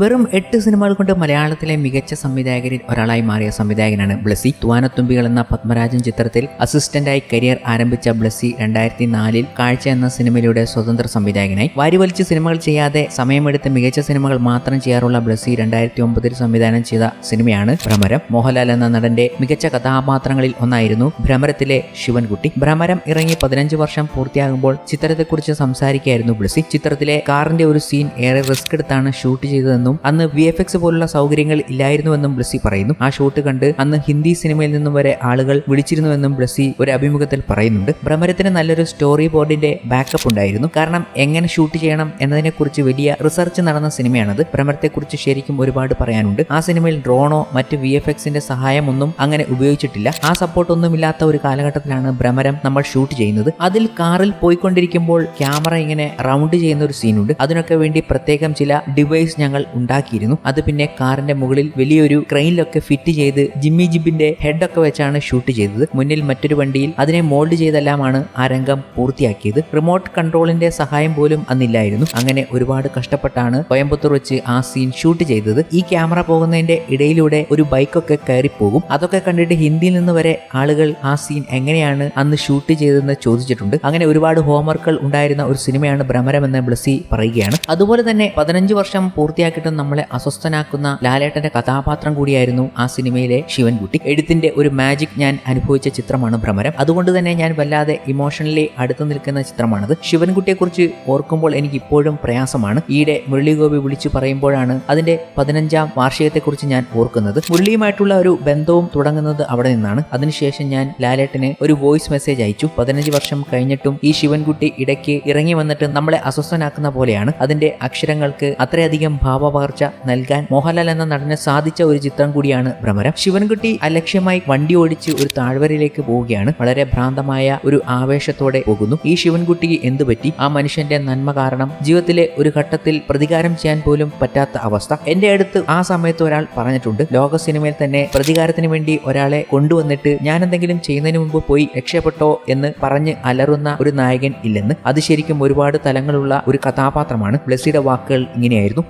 വെറും എട്ട് സിനിമകൾ കൊണ്ട് മലയാളത്തിലെ മികച്ച സംവിധായകരിൽ ഒരാളായി മാറിയ സംവിധായകനാണ് ബ്ലസി. തുവാനത്തുമ്പികൾ എന്ന പത്മരാജൻ ചിത്രത്തിൽ അസിസ്റ്റന്റായി കരിയർ ആരംഭിച്ച ബ്ലസി രണ്ടായിരത്തി നാലിൽ കാഴ്ച എന്ന സിനിമയിലൂടെ സ്വതന്ത്ര സംവിധായകനായി. വാരിവലിച്ച് സിനിമകൾ ചെയ്യാതെ സമയമെടുത്ത് മികച്ച സിനിമകൾ മാത്രം ചെയ്യാറുള്ള ബ്ലസി രണ്ടായിരത്തി ഒമ്പതിൽ സംവിധാനം ചെയ്ത സിനിമയാണ് ഭ്രമരം. മോഹൻലാൽ എന്ന നടന്റെ മികച്ച കഥാപാത്രങ്ങളിൽ ഒന്നായിരുന്നു ഭ്രമരത്തിലെ ശിവൻകുട്ടി. ഭ്രമരം ഇറങ്ങി പതിനഞ്ച് വർഷം പൂർത്തിയാകുമ്പോൾ ചിത്രത്തെക്കുറിച്ച് സംസാരിക്കുകയായിരുന്നു ബ്ലസി. ചിത്രത്തിലെ കാറിന്റെ ഒരു സീൻ ഏറെ റിസ്ക് എടുത്താണ് ഷൂട്ട് ചെയ്തതെന്നും അന്ന് വി എഫ് എക്സ് പോലുള്ള സൗകര്യങ്ങൾ ഇല്ലായിരുന്നുവെന്നും ബ്ലസി പറയുന്നു. ആ ഷൂട്ട് കണ്ട് അന്ന് ഹിന്ദി സിനിമയിൽ നിന്നും വരെ ആളുകൾ വിളിച്ചിരുന്നുവെന്നും ബ്ലസി ഒരു അഭിമുഖത്തിൽ പറയുന്നുണ്ട്. ഭ്രമരത്തിന് നല്ലൊരു സ്റ്റോറി ബോർഡിന്റെ ബാക്കപ്പ് ഉണ്ടായിരുന്നു. കാരണം എങ്ങനെ ഷൂട്ട് ചെയ്യണം എന്നതിനെക്കുറിച്ച് വലിയ റിസർച്ച് നടന്ന സിനിമയാണത്. ഭ്രമരത്തെക്കുറിച്ച് ശരിക്കും ഒരുപാട് പറയാനുണ്ട്. ആ സിനിമയിൽ ഡ്രോണോ മറ്റ് വി എഫ് എക്സിന്റെ സഹായമൊന്നും അങ്ങനെ ഉപയോഗിച്ചിട്ടില്ല. ആ സപ്പോർട്ട് ഒന്നുമില്ലാത്ത ഒരു കാലഘട്ടത്തിലാണ് ഭ്രമരം നമ്മൾ ഷൂട്ട് ചെയ്യുന്നത്. അതിൽ കാറിൽ പോയിക്കൊണ്ടിരിക്കുമ്പോൾ ക്യാമറ ഇങ്ങനെ റൗണ്ട് ചെയ്യുന്ന ഒരു സീനുണ്ട് അതിനൊക്കെ വേണ്ടി പ്രത്യേകം ചില ഡിവൈസ് ഞങ്ങൾ ഉണ്ടാക്കിയിരുന്നു. അത് പിന്നെ കാറിന്റെ മുകളിൽ വലിയൊരു ക്രെയിനിലൊക്കെ ഫിറ്റ് ചെയ്ത് ജിമ്മി ജിബിന്റെ ഹെഡൊക്കെ വെച്ചാണ് ഷൂട്ട് ചെയ്തത്. മുന്നിൽ മറ്റൊരു വണ്ടിയിൽ അതിനെ മോൾഡ് ചെയ്തെല്ലാമാണ് ആ രംഗം പൂർത്തിയാക്കിയത്. റിമോട്ട് കൺട്രോളിന്റെ സഹായം പോലും അന്നില്ലായിരുന്നു. അങ്ങനെ ഒരുപാട് കഷ്ടപ്പെട്ടാണ് കോയമ്പത്തൂർ വെച്ച് ആ സീൻ ഷൂട്ട് ചെയ്തത്. ഈ ക്യാമറ പോകുന്നതിന്റെ ഇടയിലൂടെ ഒരു ബൈക്കൊക്കെ കയറി പോകും അതൊക്കെ കണ്ടിട്ട് ഹിന്ദിയിൽ നിന്ന് വരെ ആളുകൾ ആ സീൻ എങ്ങനെയാണ് അന്ന് ഷൂട്ട് ചെയ്തതെന്ന് ചോദിച്ചിട്ടുണ്ട്. അങ്ങനെ ഒരുപാട് ഹോംവർക്കുകൾ ഉണ്ടായിരുന്ന ഒരു സിനിമയാണ് ഭ്രമരം എന്ന് ബ്ലസി പറയുകയാണ്. അതുപോലെ തന്നെ പതിനഞ്ച് വർഷം പൂർത്തിയാക്കിയിട്ടും നമ്മളെ അസ്വസ്ഥനാക്കുന്ന ലാലേട്ടന്റെ കഥാപാത്രം കൂടിയായിരുന്നു ആ സിനിമയിലെ ശിവൻകുട്ടി. എഴുത്തിന്റെ ഒരു മാജിക് ഞാൻ അനുഭവിച്ച ചിത്രമാണ് ഭ്രമരം. അതുകൊണ്ട് തന്നെ ഞാൻ വല്ലാതെ ഇമോഷണലി അടുത്തു നിൽക്കുന്ന ചിത്രമാണത്. ശിവൻകുട്ടിയെക്കുറിച്ച് ഓർക്കുമ്പോൾ എനിക്ക് ഇപ്പോഴും പ്രയാസമാണ്. ഈയിടെ മുരളിഗോപി വിളിച്ചു പറയുമ്പോഴാണ് അതിന്റെ പതിനഞ്ചാം വാർഷികത്തെക്കുറിച്ച് ഞാൻ ഓർക്കുന്നത്. മുരളിയുമായിട്ടുള്ള ഒരു ബന്ധവും തുടങ്ങുന്നത് അവിടെ നിന്നാണ്. അതിനുശേഷം ഞാൻ ലാലേട്ടന് ഒരു വോയിസ് മെസ്സേജ് അയച്ചു. പതിനഞ്ച് വർഷം കഴിഞ്ഞിട്ടും ഈ ശിവൻകുട്ടി ഇടയ്ക്ക് ഇറങ്ങി വന്നിട്ട് നമ്മളെ അസ്വസ്ഥനാക്കുന്ന പോലെയാണ്. അതിന്റെ അക്ഷരങ്ങൾക്ക് അത്രയധികം ഭാവപകർച്ച നൽകാൻ മോഹൻലാൽ എന്ന നടന് സാധിച്ച ഒരു ചിത്രം കൂടിയാണ് ഭ്രമരം. ശിവൻകുട്ടി അലക്ഷ്യമായി വണ്ടി ഓടിച്ച് ഒരു താഴ്വരയിലേക്ക് പോവുകയാണ്. വളരെ ഭ്രാന്തമായ ഒരു ആവേശത്തോടെ പോകുന്നു. ഈ ശിവൻകുട്ടിക്ക് എന്തു പറ്റി? ആ മനുഷ്യന്റെ നന്മ കാരണം ജീവിതത്തിലെ ഒരു ഘട്ടത്തിൽ പ്രതികാരം ചെയ്യാൻ പോലും പറ്റാത്ത അവസ്ഥ. എന്റെ അടുത്ത് ആ സമയത്ത് ഒരാൾ പറഞ്ഞിട്ടുണ്ട്. ലോക സിനിമയിൽ തന്നെ പ്രതികാരത്തിന് വേണ്ടി ഒരാളെ കൊണ്ടുവന്നിട്ട് ഞാൻ എന്തെങ്കിലും ചെയ്യുന്നതിന് മുമ്പ് പോയി രക്ഷപ്പെട്ടോ എന്ന് പറഞ്ഞ് അലറുന്ന ഒരു നായകൻ ഇല്ലെന്ന്. അത് ശരിക്കും ഒരുപാട് തലങ്ങളുള്ള ഒരു കഥാപാത്രമാണ്. ബ്ലസ്സിയുടെ വാക്കുകൾ ഇങ്ങനെയായിരുന്നു.